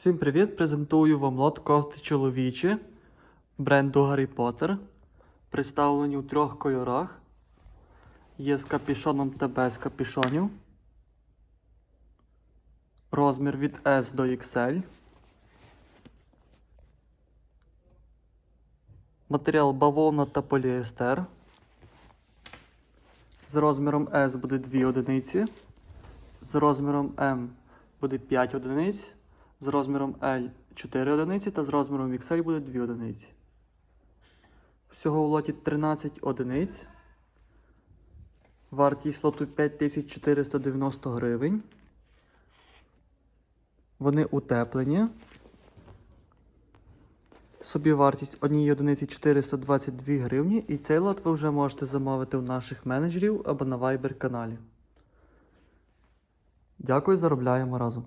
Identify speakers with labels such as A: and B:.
A: Всім привіт! Презентую вам лот кофти чоловічі бренду Harry Potter. Представлені у трьох кольорах. Є з капішоном та без капішонів. Розмір від S до XL. Матеріал бавовна та поліестер. З розміром S буде 2 одиниці. З розміром M буде 5 одиниць. З розміром L 4 одиниці та з розміром XL буде 2 одиниці. Всього в лоті 13 одиниць. Вартість лоту 5490 гривень. Вони утеплені. Собівартість однієї одиниці 422 гривні. І цей лот ви вже можете замовити у наших менеджерів або на Viber каналі. Дякую, заробляємо разом.